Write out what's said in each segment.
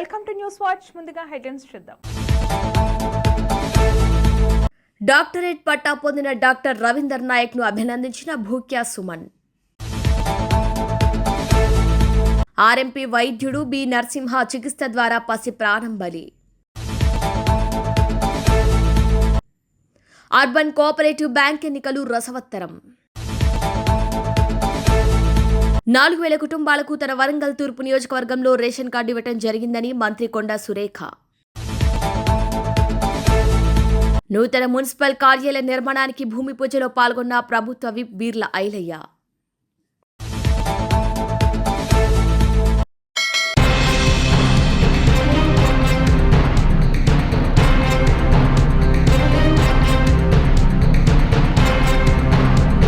Welcome to news watch. ముందుగా headlines చూద్దాం. Doctorate పట్టా పొందిన డాక్టర్ రవీందర్ నాయక్ను అభినందించిన భూక్యా సుమన్. ఆర్ఎంపీ వైద్యుడు బి. నరసింహ చికిత్స ద్వారా పసి ప్రాణం బలి. అర్బన్ కోఆపరేటివ్ బ్యాంక్ ఎన్నికలు రసవత్తరం. నాలుగు వేల కుటుంబాలకు తన వరంగల్ తూర్పు నియోజకవర్గంలో రేషన్ కార్డు ఇవ్వటం జరిగిందని మంత్రి కొండా సురేఖ. నూతన మున్సిపల్ కార్యాలయ నిర్మాణానికి భూమి పూజలో పాల్గొన్న ప్రభుత్వ విప్ బీర్ల ఐలయ్య.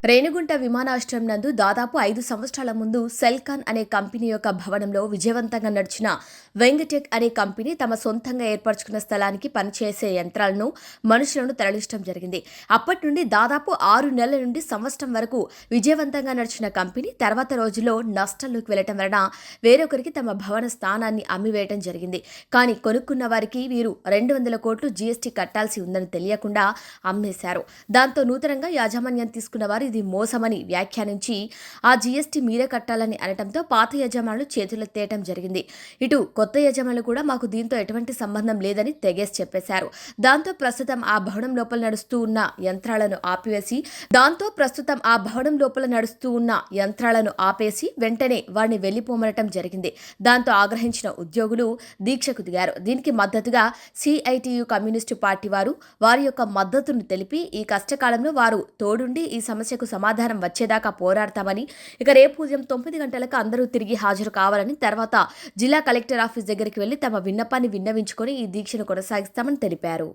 రేణిగుంట విమానాశ్రయం నందు దాదాపు ఐదు సంవత్సరాల ముందు సెల్కాన్ అనే కంపెనీ యొక్క భవనంలో విజయవంతంగా నడిచిన వెంగటెక్ అనే కంపెనీ తమ సొంతంగా ఏర్పరచుకున్న స్థలానికి పనిచేసే యంత్రాలను మనుషులను తరలించడం జరిగింది. అప్పటి నుండి దాదాపు ఆరు నెలల నుండి సంవత్సరం వరకు విజయవంతంగా నడిచిన కంపెనీ తర్వాత రోజుల్లో నష్టంలోకి వెళ్ళటం వలన వేరొకరికి తమ భవన స్థానాన్ని అమ్మివేయడం జరిగింది. కానీ కొనుక్కున్న వారికి వీరు రెండు వందల కోట్లు జీఎస్టీ కట్టాల్సి ఉందని తెలియకుండా అమ్మేశారు. దాంతో నూతనంగా యాజమాన్యం తీసుకున్న వారు ఇది మోసమని వ్యాఖ్యానించి ఆ జీఎస్టీ మీరే కట్టాలని అనటంతో పాత యజమానులు చేతులెత్తేయటం జరిగింది. ఇటు కొత్త యజమానులు కూడా మాకు దీంతో ఎటువంటి సంబంధం లేదని తెగేసి చెప్పేశారు. దాంతో ప్రస్తుతం ఆ భవనం లోపల నడుస్తూ ఉన్న యంత్రాలను ఆపివేసి దాంతో ప్రస్తుతం ఆ భవనం లోపల నడుస్తూ ఉన్న యంత్రాలను ఆపేసి వెంటనే వారిని వెళ్ళిపోమనటం జరిగింది. దాంతో ఆగ్రహించిన ఉద్యోగులు దీక్షకు దిగారు. దీనికి మద్దతుగా సిఐటియు కమ్యూనిస్టు పార్టీ వారు వారి యొక్క మద్దతును తెలిపి ఈ కష్టకాలంలో వారు తోడుండి ఈ సమస్యకు సమస్యకు సమాధానం వచ్చేదాకా పోరాడతామని ఇక రేపు ఉదయం తొమ్మిది గంటలకు అందరూ తిరిగి హాజరు కావాలని తర్వాత జిల్లా కలెక్టర్ ఆఫీస్ దగ్గరికి వెళ్ళి తమ విన్నపాన్ని విన్నవించుకొని ఈ దీక్షను కొనసాగిస్తామని తెలిపారు.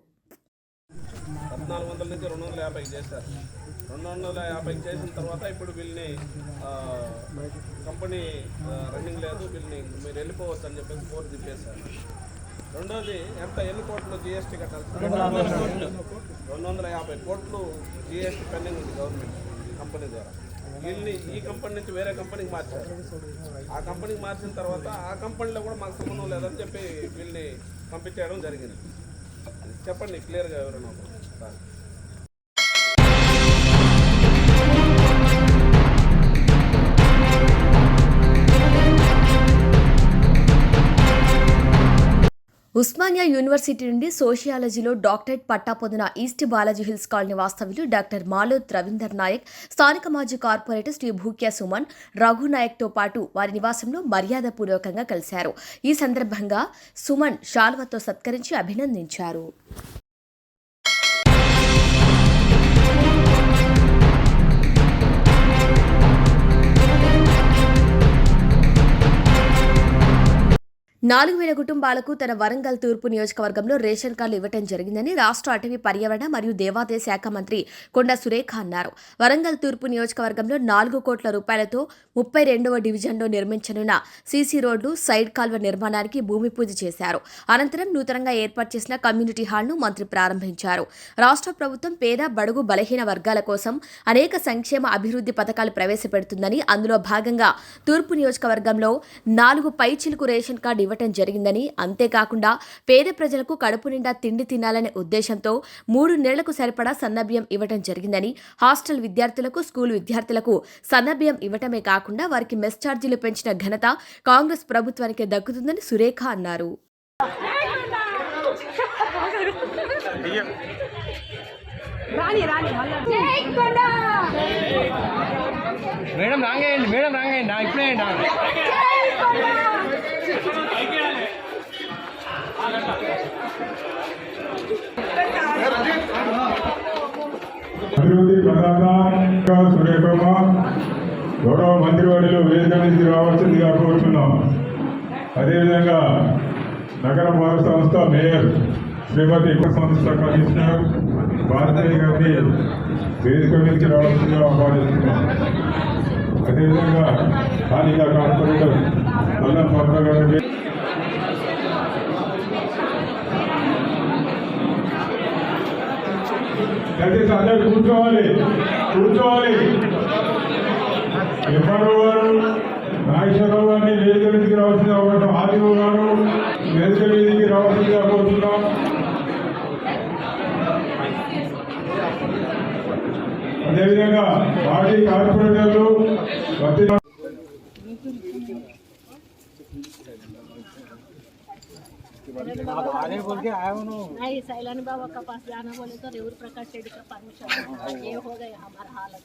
రెండు వందల యాభైకి చేసిన తర్వాత ఇప్పుడు వీళ్ళని కంపెనీ రన్నింగ్ లేదు వీళ్ళని మీరు వెళ్ళిపోవచ్చు అని చెప్పేసి కోర్టు తిప్పేశారు. రెండోది ఎంత ఎన్ని కోట్లు జిఎస్టీ కట్టాల్సి రెండు వందల యాభై కోట్లు. జిఎస్టీ పెండింగ్ ఉంది గవర్నమెంట్ కంపెనీ ద్వారా. వీళ్ళని ఈ కంపెనీ నుంచి వేరే కంపెనీకి మార్చారు. ఆ కంపెనీకి మార్చిన తర్వాత ఆ కంపెనీలో కూడా మాకు సంబంధం లేదని చెప్పి వీళ్ళని పంపించేయడం జరిగింది. చెప్పండి క్లియర్గా ఎవరైనా ఉస్మానియా యూనివర్సిటీ నుండి సోషియాలజీలో డాక్టరేట్ పట్టా పొందిన ఈస్ట్ బాలాజీ హిల్స్ కాలనీ వాస్తవ్యులు డాక్టర్ మాలోత్ రవీందర్ నాయక్ స్థానిక మాజీ కార్పొరేటర్ శ్రీ భూక్యా సుమన్ రఘు నాయక్తో పాటు వారి నివాసంలో మర్యాదపూర్వకంగా కలిశారు. ఈ సందర్భంగా సుమన్ షాల్వతో సత్కరించి అభినందించారు. నాలుగు వేల కుటుంబాలకు తన వరంగల్ తూర్పు నియోజకవర్గంలో రేషన్ కార్డులు ఇవ్వటం జరిగిందని రాష్ట్ర అటవీ పర్యావరణ మరియు దేవాదాయ శాఖ మంత్రి కొండ సురేఖ అన్నారు. వరంగల్ తూర్పు నియోజకవర్గంలో నాలుగు కోట్ల రూపాయలతో ముప్పై రెండవ డివిజన్లో నిర్మించనున్న సీసీ రోడ్లు సైడ్ కాల్వ నిర్మాణానికి భూమి పూజ చేశారు. అనంతరం నూతనంగా ఏర్పాటు చేసిన కమ్యూనిటీ హాల్ను మంత్రి ప్రారంభించారు. రాష్ట్ర ప్రభుత్వం పేద బడుగు బలహీన వర్గాల కోసం అనేక సంక్షేమ అభివృద్ధి పథకాలు ప్రవేశపెడుతుందని అందులో భాగంగా తూర్పు నియోజకవర్గంలో నాలుగు పైచిలుకు రేషన్ కార్డు ఇవ్వటం జరిగిందని అంతేకాకుండా పేద ప్రజలకు కడుపు నిండా తిండి తినాలనే ఉద్దేశంతో మూడు నెలలకు సరిపడా సన్నబియ్యం ఇవ్వటం జరిగిందని హాస్టల్ విద్యార్థులకు స్కూల్ విద్యార్థులకు సన్నబియ్యం ఇవ్వటమే కాకుండా వారికి మెస్ ఛార్జీలు పెంచిన ఘనత కాంగ్రెస్ ప్రభుత్వానికి దక్కుతుందని సురేఖ అన్నారు. మేడం రాంగేయండి మేడం రాంగేయండి నా ఇప్పుడే నా అభివృద్ధి ప్రధానంగా సురేఖమ్మ గౌరవ మంత్రివర్యులు వేదిక నుంచి రావాల్సిందిగా కోరుతున్నాం అదేవిధంగా నగర పౌర సంస్థ మేయర్ శ్రీమతి ఉప సంస్థ కమిషనర్ భారతీయ గారిని వేదిక నుంచి రావాల్సిందిగా ఆహ్వానిస్తున్నాం. అదేవిధంగా స్థానిక కార్పొరేటర్ అల్లం పద్మ గారిని దయచేసి అందరు కూర్చోవాలి. కూర్చోవాలి. ఎవరు వారు నాగేశ్వరరావు గారిని వేదిక మీదకి రావాల్సిన ఒకటి ఆదివ గారు వేదిక మీదకి రావాల్సిందిగా కోరుతున్నాం. అదేవిధంగా పార్టీ కార్పొరేటర్లు नहीं सैलानी बाबा के पास जाना बोले तो रेवर प्रकाश रेड्डी का परमिशन हाँ, ये हो गया हमारा हालत।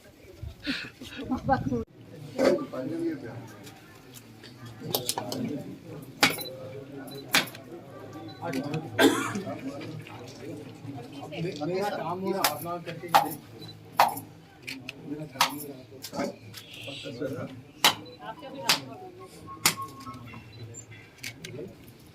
मेरा काम हो रहा अपना करके मेरा काम हो रहा तो आपके भी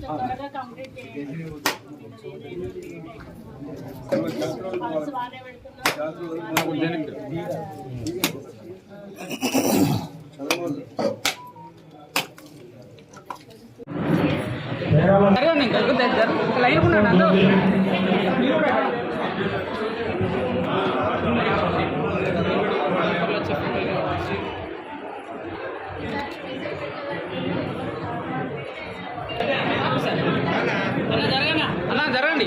త్వరగా కంప్లీట్ చేయండి. లైన్ ఉన్నాడు అందులో అన్న జరగండి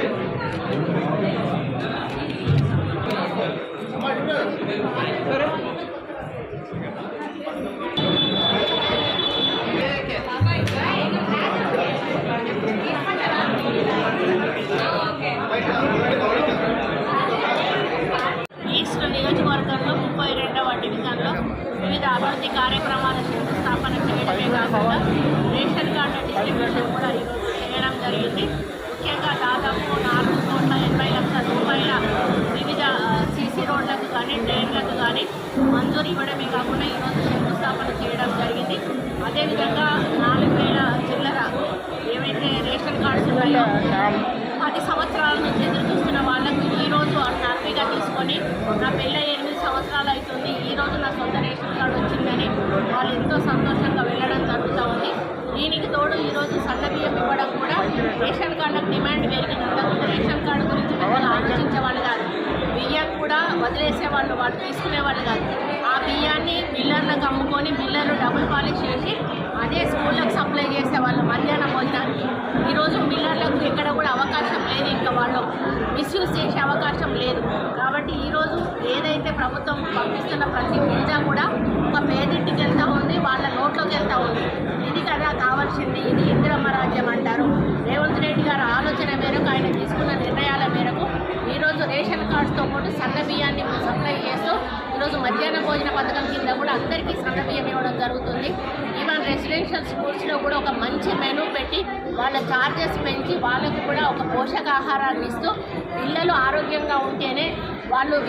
ఈస్ట్ నియోజకవర్గంలో ముప్పై రెండవ డివిజన్లో వివిధ అభివృద్ధి కార్యక్రమాల శంకుస్థాపన చేయడమే కాకుండా రేషన్ కార్డు డిస్ట్రిబ్యూషన్ కూడా ఈరోజు చేయడం జరిగింది. ముఖ్యంగా దాదాపు నాలుగు కోట్ల ఎనభై లక్షల రూపాయల వివిధ సీసీ రోడ్లకు కానీ డ్రైన్లకు కానీ మంజూరు ఇవ్వడమే కాకుండా ఈరోజు శంకుస్థాపన చేయడం జరిగింది. అదేవిధంగా నాలుగు వేల చిల్లర ఏవైతే రేషన్ కార్డ్స్ ఉన్నాయో పది సంవత్సరాల నుంచి ఎదురు చూస్తున్న వాళ్ళకు ఈ రోజు హ్యాపీగా తీసుకొని నా పెళ్ళయ్య ఎనిమిది సంవత్సరాలు అవుతుంది ఈ రోజు నా సొంత రేషన్ కార్డు వచ్చిందని వాళ్ళు ఎంతో సంతోషంగా వెళ్ళడం జరుగుతూ ఉంది దీనికి తోడు ఈరోజు సన్న బియ్యం ఇవ్వడం కూడా రేషన్ కార్డులకు డిమాండ్ పెరిగింది ఇంతకుముందు రేషన్ కార్డు గురించి పెద్దగా ఆలోచించేవాళ్ళు కాదు. బియ్యం కూడా వదిలేసేవాళ్ళు వాళ్ళు తీసుకునేవాళ్ళు కాదు. ఆ బియ్యాన్ని బిల్లర్లకు అమ్ముకొని బిల్లర్లు డబుల్ పాలిష్ చేసి అదే స్కూళ్ళకు సప్లై చేసేవాళ్ళు మధ్యాహ్నం భోజనానికి. ఈరోజు బిల్లర్లకు ఎక్కడ కూడా అవకాశం లేదు. ఇంకా వాళ్ళు మిస్యూజ్ చేసే అవకాశం లేదు. కాబట్టి ఈరోజు ఏదైతే ప్రభుత్వం పంపిస్తున్న ప్రతి గింజ కూడా ఒక పేదింటికి వెళ్తూ ఉంది వాళ్ళ నోట్లోకి వెళ్తూ ఉంది ఇది కదా వచ్చింది ఇది ఇందిరమ్మ రాజ్యం అంటారు. రేవంత్ రెడ్డి గారి ఆలోచన మేరకు ఆయన తీసుకున్న నిర్ణయాల మేరకు ఈరోజు రేషన్ కార్డ్స్తో పాటు సన్న బియ్యాన్ని సప్లై చేస్తూ ఈరోజు మధ్యాహ్న భోజన పథకం కింద కూడా అందరికీ సన్న బియ్యం ఇవ్వడం జరుగుతుంది. ఈవెన్ రెసిడెన్షియల్ స్కూల్స్లో కూడా ఒక మంచి మెనూ పెట్టి వాళ్ళ ఛార్జెస్ పెంచి వాళ్ళకు కూడా ఒక పోషకాహారాన్ని ఇస్తూ పిల్లలు ఆరోగ్యంగా ఉంటేనే వాళ్ళు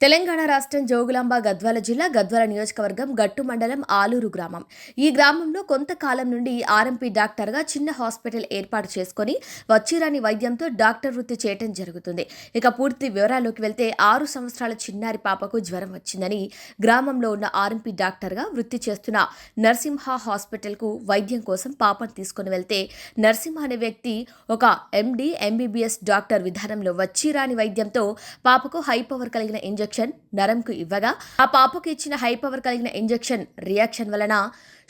తెలంగాణ రాష్ట్రం జోగులాంబ గద్వాల జిల్లా గద్వాల నియోజకవర్గం గట్టు మండలం ఆలూరు గ్రామం. ఈ గ్రామంలో కొంతకాలం నుండి ఆర్ఎంపీ డాక్టర్గా చిన్న హాస్పిటల్ ఏర్పాటు చేసుకొని వచ్చిరాని వైద్యంతో డాక్టర్ వృత్తి చేయటం జరుగుతుంది. ఇక పూర్తి వివరాల్లోకి వెళ్తే ఆరు సంవత్సరాల చిన్నారి పాపకు జ్వరం వచ్చిందని గ్రామంలో ఉన్న ఆర్ఎంపీ డాక్టర్గా వృత్తి చేస్తున్న నరసింహ హాస్పిటల్కు వైద్యం కోసం పాపను తీసుకుని వెళ్తే నరసింహ అనే వ్యక్తి ఒక ఎండి ఎంబీబీఎస్ డాక్టర్ విధానంలో వచ్చిరాని వైద్యంతో పాపకు హై పవర్ కలిగిన ఇంజెక్షన్ నరంకు ఇవ్వగా ఆ పాపకు ఇచ్చిన హై పవర్ కలిగిన ఇంజెక్షన్ రియాక్షన్ వలన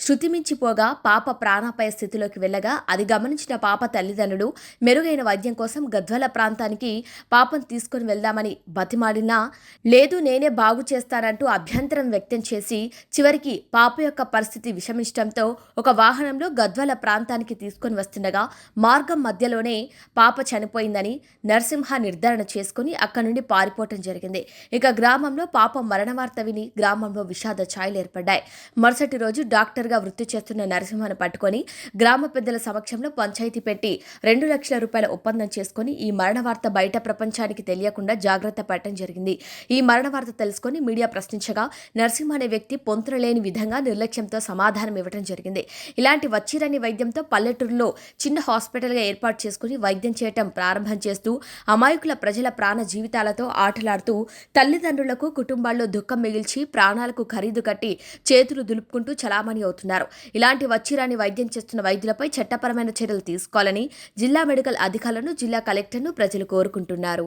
శృతిమించిపోగా పాప ప్రాణాపాయ స్థితిలోకి వెళ్ళగా అది గమనించిన పాప తల్లిదండ్రులు మెరుగైన వైద్యం కోసం గద్వాల ప్రాంతానికి పాపను తీసుకుని వెళ్దామని బతిమాడినా లేదు నేనే బాగు చేస్తానంటూ అభ్యంతరం వ్యక్తం చేసి చివరికి పాప యొక్క పరిస్థితి విషమించడంతో ఒక వాహనంలో గద్వాల ప్రాంతానికి తీసుకొని వస్తుండగా మార్గం మధ్యలోనే పాప చనిపోయిందని నరసింహ నిర్ధారణ చేసుకుని అక్కడి నుండి పారిపోవటం జరిగింది. ఇక గ్రామంలో పాప మరణ వార్త విని గ్రామంలో విషాద ఛాయలు ఏర్పడ్డాయి. మరుసటి రోజు డాక్టర్ డాక్టర్గా వృత్తి చేస్తున్న నరసింహను పట్టుకొని గ్రామ పెద్దల సమక్షంలో పంచాయతీ పెట్టి రెండు లక్షల రూపాయల ఒప్పందం చేసుకుని ఈ మరణ వార్త బయట ప్రపంచానికి తెలియకుండా జాగ్రత్త పడటం జరిగింది. ఈ మరణ వార్త తెలుసుకొని మీడియా ప్రశ్నించగా నరసింహ అనే వ్యక్తి పొంతనలేని విధంగా నిర్లక్ష్యంతో సమాధానం ఇవ్వడం జరిగింది. ఇలాంటి వచ్చిరని వైద్యంతో పల్లెటూరులో చిన్న హాస్పిటల్గా ఏర్పాటు చేసుకుని వైద్యం చేయటం ప్రారంభం చేస్తూ అమాయకుల ప్రజల ప్రాణ జీవితాలతో ఆటలాడుతూ తల్లిదండ్రులకు కుటుంబాల్లో దుఃఖం మిగిల్చి ప్రాణాలకు ఖరీదు కట్టి చేతులు దులుపుకుంటూ చలామణి అవుతున్నారు ఇలాంటి వచ్చిరాని వైద్యం చేస్తున్న వైద్యులపై చట్టపరమైన చర్యలు తీసుకోవాలని జిల్లా మెడికల్ అధికారులను జిల్లా కలెక్టర్ను ప్రజలు కోరుకుంటున్నారు.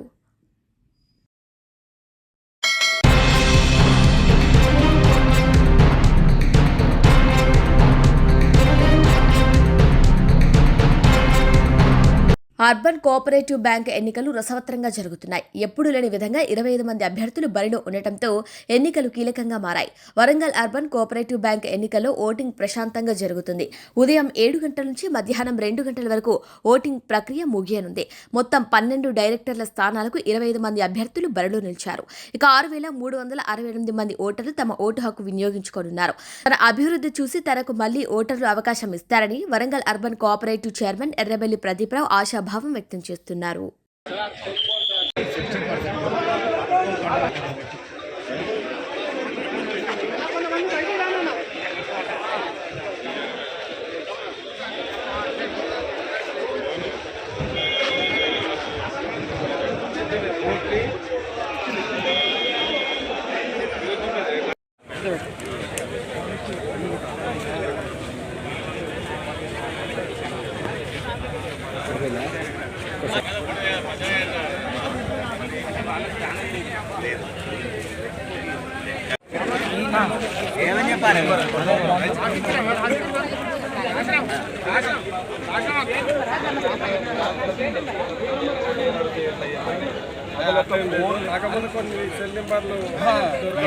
అర్బన్ కోఆపరేటివ్ బ్యాంక్ ఎన్నికలు రసవత్రంగా జరుగుతున్నాయి. ఎప్పుడు లేని విధంగా ఇరవై ఐదు మంది అభ్యర్థులు బరిలో ఉండటంతో ఎన్నికలు కీలకంగా మారాయి. వరంగల్ అర్బన్ కోఆపరేటివ్ బ్యాంక్ ఎన్నికల్లో ఓటింగ్ ప్రశాంతంగా జరుగుతుంది. ఉదయం ఏడు గంటల నుంచి మధ్యాహ్నం రెండు గంటల వరకు ఓటింగ్ ప్రక్రియ ముగియనుంది. మొత్తం పన్నెండు డైరెక్టర్ల స్థానాలకు ఇరవై ఐదు మంది అభ్యర్థులు బరిలో నిలిచారు. ఇక ఆరు వేల మూడు వందల అరవై ఎనిమిది మంది ఓటర్లు తమ ఓటు హక్కు వినియోగించుకోనున్నారు. తన అభివృద్ధి చూసి తనకు మళ్ళీ ఓటర్లు అవకాశం ఇస్తారని Warangal urban cooperative chairman Errabelli Pradeep Rao ఆశాభావం వ్యక్తం చేస్తున్నారు.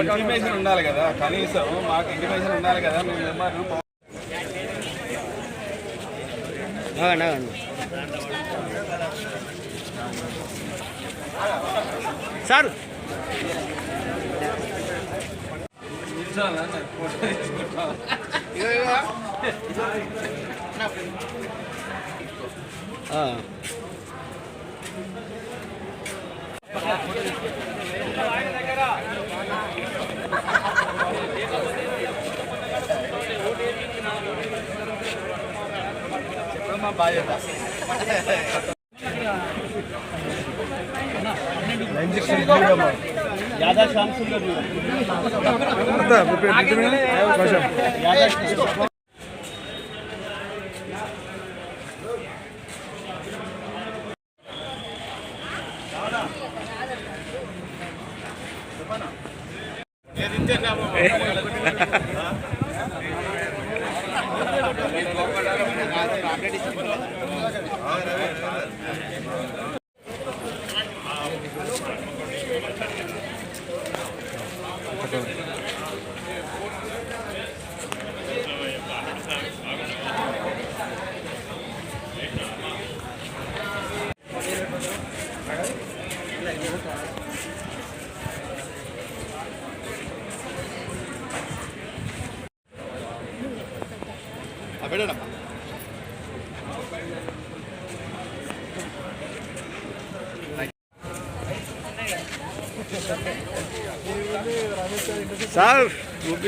ఇంటిమేషన్ ఉండాలి కదా కనీసం మాకు ఇంటిమేషన్ ఉండాలి కదా మీ నెంబర్లు సార్ బాధ్యత. సార్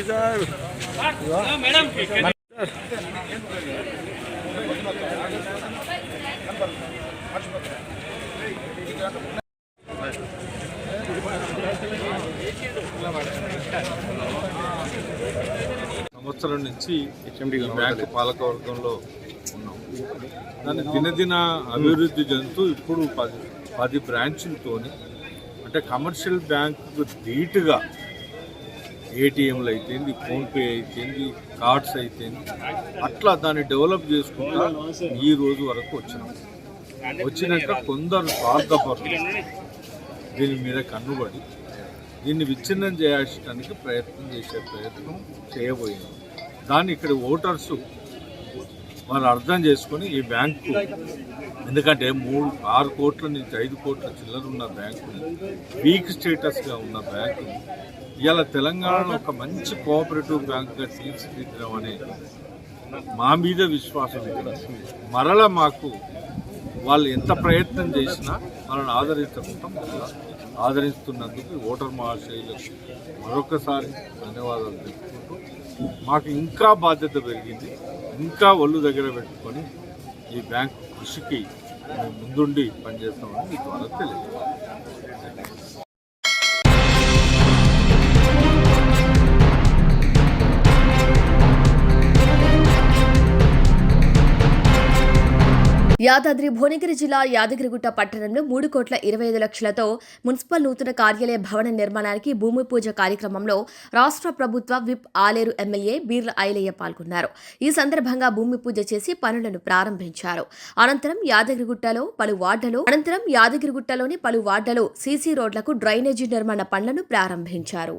సార్ సంవత్సరం నుంచి ఈ బ్యాంకు పాలకవర్గంలో ఉన్నాం. దాన్ని దినదిన అభివృద్ధి చెందుతూ ఇప్పుడు పది పది బ్రాంచ్లతోని అంటే కమర్షియల్ బ్యాంకు ధీటుగా ఏటీఎంలు అయితేంది ఫోన్పే అయితేంది కార్డ్స్ అయితే అట్లా దాన్ని డెవలప్ చేసుకుంటా ఈ రోజు వరకు వచ్చినాం. వచ్చినాక కొందరు స్వార్థపరులు దీని మీద కన్నుబడి దీన్ని విచ్ఛిన్నం చేయడానికి ప్రయత్నం చేసే ప్రయత్నం చేయబోయింది దాన్ని ఇక్కడ ఓటర్సు వాళ్ళు అర్థం చేసుకొని ఈ బ్యాంకు ఎందుకంటే మూడు ఆరు కోట్ల నుంచి ఐదు కోట్ల చిల్లర ఉన్న బ్యాంకుని వీక్ స్టేటస్గా ఉన్న బ్యాంకుని ఇలా తెలంగాణలో ఒక మంచి కోఆపరేటివ్ బ్యాంక్గా తీర్చిదిద్దడం అనే మా మీద విశ్వాసం ఇక్కడ. మరల మాకు వాళ్ళు ఎంత ప్రయత్నం చేసినా మనల్ని ఆదరించకుండా ఆదరిస్తున్నందుకు ఓటర్ మహాశైలకు మరొకసారి ధన్యవాదాలు తెలుపుకుంటూ మాకు ఇంకా బాధ్యత పెరిగింది. ఇంకా ఒళ్ళు దగ్గర పెట్టుకొని ఈ బ్యాంక్ కృషికి మేము ముందుండి పనిచేస్తామని మీకు వాళ్ళకి తెలియదు యాదాద్రి భువనగిరి జిల్లా యాదగిరిగుట్ట పట్టణంలో మూడు కోట్ల ఇరవై ఐదు లక్షలతో మున్సిపల్ నూతన కార్యాలయ భవన నిర్మాణానికి భూమి పూజ కార్యక్రమంలో రాష్ట్ర ప్రభుత్వ విప్ ఆలేరు ఎమ్మెల్యే బీర్ల ఐలయ్య పాల్గొన్నారు. ఈ సందర్భంగా భూమి పూజ చేసి పనులను ప్రారంభించారు. అనంతరం యాదగిరిగుట్టలో పలు వార్డులు అనంతరం యాదగిరిగుట్టలోని పలు వార్డులు సీసీ రోడ్లకు డ్రైనేజీ నిర్మాణ పనులను ప్రారంభించారు.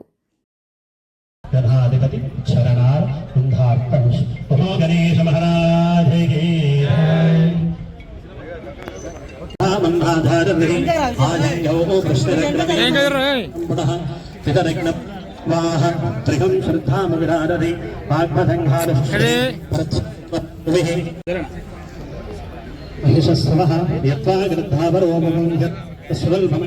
पुनः पितरग्नवाह त्रिहं श्रद्धाम विरारदे महिषस्वः यत्त्वा गृद्धावरोमं यत् स्वल्पम्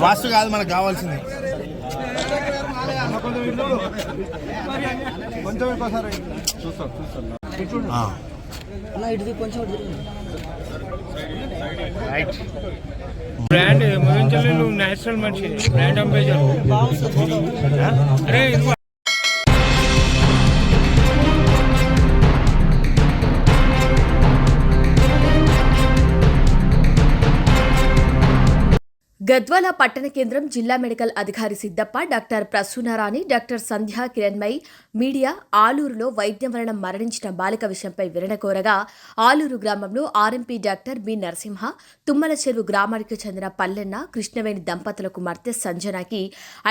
వాస్తు కాదు మనకు కావాల్సింది. కొంచెం ఇంకోసారి చూస్తాం చూస్తాం బ్రాండ్ మొదలు నేచురల్ మనిషి బ్రాండ్ అంబేజర్ అరే గద్వాల పట్టణ కేంద్రం జిల్లా మెడికల్ అధికారి Siddappa doctor Prasunarani doctor Sandhya Kiranmai media ఆలూరులో వైద్యం వలన మరణించిన బాలిక విషయంపై వివరణ కోరగా ఆలూరు గ్రామంలో RMP doctor B Narasimha Tummala Cheruvu గ్రామానికి చెందిన పల్లెన్న కృష్ణవేణి దంపతుల కుమార్తె సంజనాకి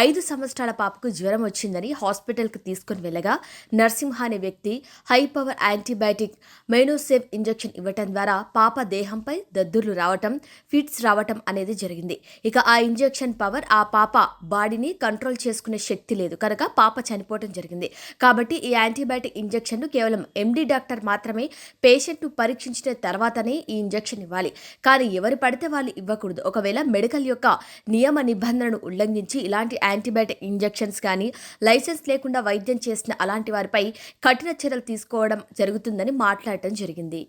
ఐదు సంవత్సరాల పాపకు జ్వరం వచ్చిందని హాస్పిటల్కి తీసుకుని వెళ్ళగా నరసింహ అనే వ్యక్తి హై పవర్ యాంటీబయాటిక్ మెయినోసేవ్ ఇంజెక్షన్ ఇవ్వటం ద్వారా పాప దేహంపై దద్దుర్లు రావటం ఫిట్స్ రావటం అనేది జరిగింది. ఇక ఆ ఇంజెక్షన్ పవర్ ఆ పాప బాడీని కంట్రోల్ చేసుకునే శక్తి లేదు. కనుక పాప చనిపోవటం జరిగింది. కాబట్టి ఈ యాంటీబయాటిక్ ఇంజెక్షన్ను కేవలం ఎండి డాక్టర్ మాత్రమే పేషెంట్ను పరీక్షించిన తర్వాతనే ఈ ఇంజెక్షన్ ఇవ్వాలి. కానీ ఎవరు పడితే వాళ్ళు ఇవ్వకూడదు. ఒకవేళ మెడికల్ యొక్క నియమ నిబంధనను ఉల్లంఘించి ఇలాంటి యాంటీబయాటిక్ ఇంజెక్షన్స్ కానీ లైసెన్స్ లేకుండా వైద్యం చేసిన అలాంటి వారిపై కఠిన చర్యలు తీసుకోవడం జరుగుతుందని మాట్లాడటం జరిగింది.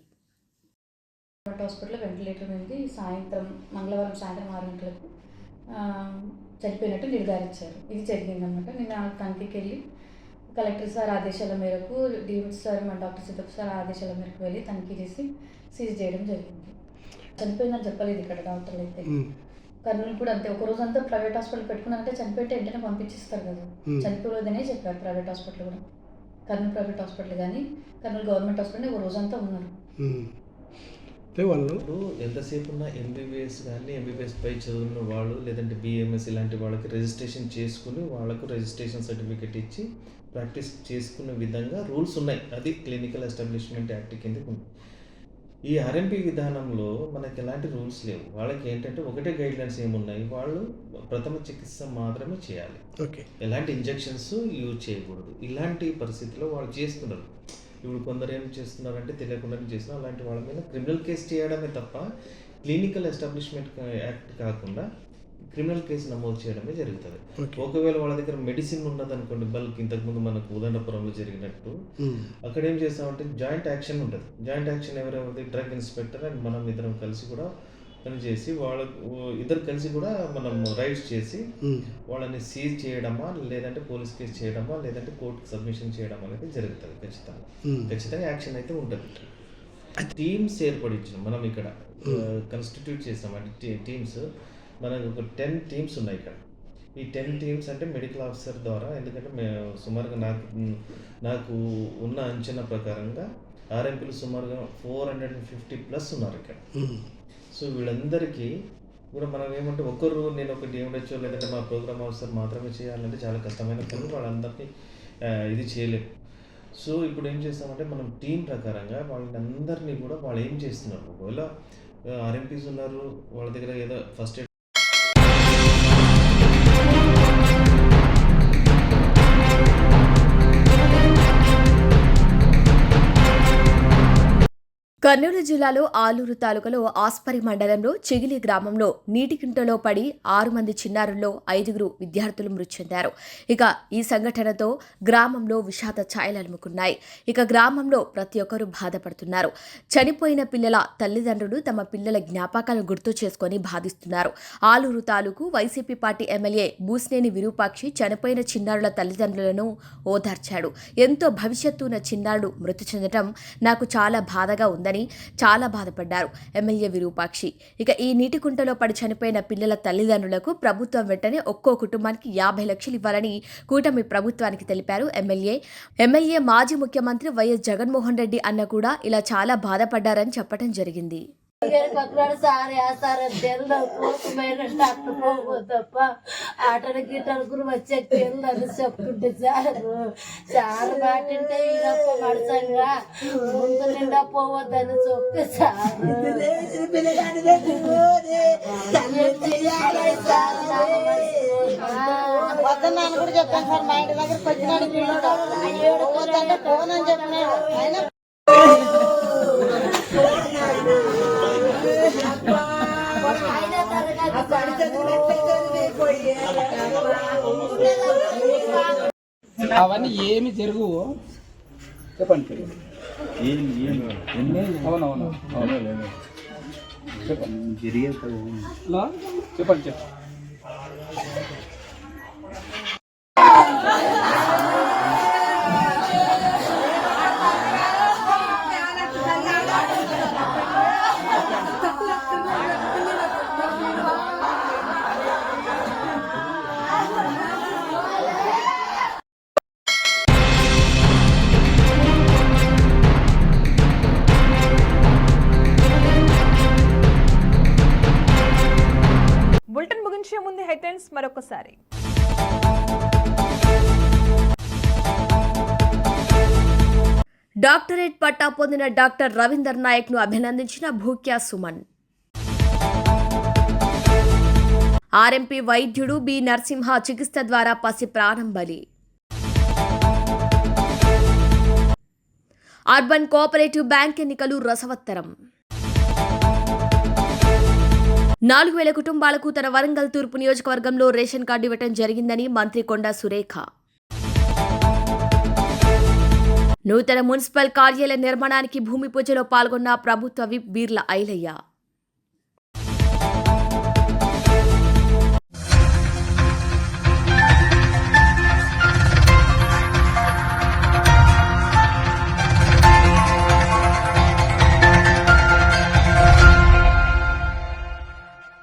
గవర్నమెంట్ హాస్పిటల్లో వెంటిలేటర్ ఉంది సాయంత్రం మంగళవారం సాయంత్రం ఆరు గంటలకు చనిపోయినట్టు నిర్ధారించారు. ఇది జరిగిందనమాట నిన్న తనిఖీకి వెళ్ళి కలెక్టర్ సార్ ఆదేశాల మేరకు డిఎంహెచ్ సార్ మా డాక్టర్ సిద్ధప్ సార్ ఆదేశాల మేరకు వెళ్ళి తనిఖీ చేసి సీజ్ చేయడం జరిగింది. చనిపోయిందని చెప్పలేదు ఇక్కడ డాక్టర్లు అయితే. కర్నూలు కూడా అంతే. ఒక రోజు అంతా ప్రైవేట్ హాస్పిటల్ పెట్టుకున్నారంటే చనిపోతే వెంటనే పంపించిస్తారు కదా. చనిపోలేదనే చెప్పారు ప్రైవేట్ హాస్పిటల్ కూడా. కర్నూలు ప్రైవేట్ హాస్పిటల్ కానీ కర్నూలు గవర్నమెంట్ హాస్పిటల్ ఒక రోజంతా ఉన్నారు. అంటే వాళ్ళు ఎంతసేపు ఉన్న ఎంబీబీఎస్ కానీ ఎంబీబీఎస్ పై చదివిన వాళ్ళు లేదంటే బీఎంఎస్ ఇలాంటి వాళ్ళకి రిజిస్ట్రేషన్ చేసుకుని వాళ్ళకు రిజిస్ట్రేషన్ సర్టిఫికేట్ ఇచ్చి ప్రాక్టీస్ చేసుకునే విధంగా రూల్స్ ఉన్నాయి. అది క్లినికల్ ఎస్టాబ్లిష్మెంట్ యాక్ట్ కింద ఉంది. ఈ ఆర్ఎంపీ విధానంలో మనకి ఎలాంటి రూల్స్ లేవు. వాళ్ళకి ఏంటంటే ఒకటే గైడ్ లైన్స్ ఏమున్నాయి? వాళ్ళు ప్రథమ చికిత్స మాత్రమే చేయాలి. ఓకే. ఎలాంటి ఇంజెక్షన్స్ యూజ్ చేయకూడదు. ఇలాంటి పరిస్థితిలో వాళ్ళు చేస్తున్నారు. ఇప్పుడు కొందరు ఏం చేస్తున్నారంటే తెలియకుండానే చేస్తున్నారు. అలాంటి వాళ్ళ మీద క్రిమినల్ కేసు చేయడమే తప్ప క్లినికల్ ఎస్టాబ్లిష్మెంట్ యాక్ట్ కాకుండా క్రిమినల్ కేసు నమోదు చేయడమే జరుగుతుంది. ఒకవేళ వాళ్ళ దగ్గర మెడిసిన్ ఉన్నదనుకోండి బల్క్ ఇంతకుముందు మనకు ఉదండపురంలో జరిగినట్టు అక్కడ ఏం చేస్తామంటే జాయింట్ యాక్షన్ ఉంటుంది. జాయింట్ యాక్షన్ ఎవరెవరిది? డ్రగ్ ఇన్స్పెక్టర్ అండ్ మనం ఇద్దరం కలిసి కూడా పనిచేసి వాళ్ళ ఇద్దరు కలిసి కూడా మనం రైడ్స్ చేసి వాళ్ళని సీజ్ చేయడమా లేదంటే పోలీస్ కేసు చేయడమా లేదంటే కోర్టుకి సబ్మిషన్ చేయడం అనేది జరుగుతుంది ఖచ్చితంగా. ఖచ్చితంగా యాక్షన్ అయితే ఉంటుంది. టీమ్స్ ఏర్పడించాం మనం ఇక్కడ కన్స్టిట్యూట్ చేసాం అంటే టీమ్స్ మనకు ఒక టెన్ టీమ్స్ ఉన్నాయి ఇక్కడ. ఈ టెన్ టీమ్స్ అంటే మెడికల్ ఆఫీసర్ ద్వారా ఎందుకంటే సుమారుగా నాకు నాకు ఉన్న అంచనా ప్రకారంగా ఆర్ఎంపీలు సుమారుగా four hundred and fifty plus ఉన్నారు ఇక్కడ. సో వీళ్ళందరికీ కూడా మనం ఏమంటే ఒకరు నేను ఒక డిఎంహెచ్ఓ లేదంటే మా ప్రోగ్రామ్ ఆఫీసర్ మాత్రమే చేయాలంటే చాలా కష్టమైన పనులు వాళ్ళందరినీ ఇది చేయలేము సో ఇప్పుడు ఏం చేస్తామంటే మనం టీం ప్రకారంగా వాళ్ళని అందరినీ కూడా వాళ్ళు ఏం చేస్తున్నారు? ఒకవేళ ఆర్ఎంపీస్ ఉన్నారు వాళ్ళ దగ్గర ఏదో ఫస్ట్ ఎయిడ్ కర్నూలు జిల్లాలో ఆలూరు తాలూకాలో ఆస్పరి మండలంలో చిగిలి గ్రామంలో నీటి కింటలో పడి ఆరు మంది చిన్నారుల్లో ఐదుగురు విద్యార్థులు మృతి చెందారు. ఇక ఈ సంఘటనతో గ్రామంలో విషాద ఛాయలు అలుముకున్నాయి. ఇక గ్రామంలో ప్రతి ఒక్కరూ బాధపడుతున్నారు. చనిపోయిన పిల్లల తల్లిదండ్రులు తమ పిల్లల జ్ఞాపకాలను గుర్తు చేసుకొని బాధిస్తున్నారు. ఆలూరు తాలూకు YCP party MLA Busineni Virupakshi చనిపోయిన చిన్నారుల తల్లిదండ్రులను ఓదార్చాడు. ఎంతో భవిష్యత్తు ఉన్న చిన్నారుడు మృతి చెందటం నాకు చాలా బాధగా ఉందని చాలా బాధపడ్డారు. ఎమ్మెల్యే విరూపాక్షి. ఇక ఈ నీటి కుంటలో పడి చనిపోయిన పిల్లల తల్లిదండ్రులకు ప్రభుత్వం వెంటనే ఒక్కో కుటుంబానికి యాభై లక్షలు ఇవ్వాలని కూటమి ప్రభుత్వానికి తెలిపారు ఎమ్మెల్యే. ఎమ్మెల్యే మాజీ ముఖ్యమంత్రి వైఎస్ జగన్మోహన్ రెడ్డి అన్న కూడా ఇలా చాలా బాధపడ్డారని చెప్పడం జరిగింది. పక్కన సార్ వేస్తారు. తెలియదు కోసమైనట్టు అట్ట పోవు తప్ప ఆటలు గిట్టలు వచ్చే తెలియదు చెప్పుకుంటే సార్ సార్ మాటింటే ఈయనప్ప మడసంగా ముందు నిండా పోవద్దని చెప్తే సార్ వద్దన్నాను కూడా చెప్పాను సార్ మా ఇంటి దగ్గరకు వచ్చినాడు పిల్లడు అయ్యోడు పోతుంటే పోనని చెప్పినాడు. అవన్నీ ఏమి జరుగు చెప్పండి. అవునవును చెప్పండి? చెప్పండి చెప్పండి. పట్టా పొందిన డాక్టర్ రవీందర్ నాయక్ను అభినందించిన భూక్యా సుమన్. ఆర్ఎంపీ వైద్యుడు బి నరసింహ చికిత్స ద్వారా పసి ప్రాణం బలి. అర్బన్ కోఆపరేటివ్ బ్యాంక్ ఎన్నికలు రసవత్తరం. నాలుగు వేల కుటుంబాలకు తన వరంగల్ తూర్పు నియోజకవర్గంలో రేషన్ కార్డు ఇవ్వటం జరిగిందని మంత్రి కొండా సురేఖ. నూతన మున్సిపల్ కార్యాలయ నిర్మాణానికి భూమి పూజలో పాల్గొన్న ప్రభుత్వ విప్ బీర్ల ఐలయ్య.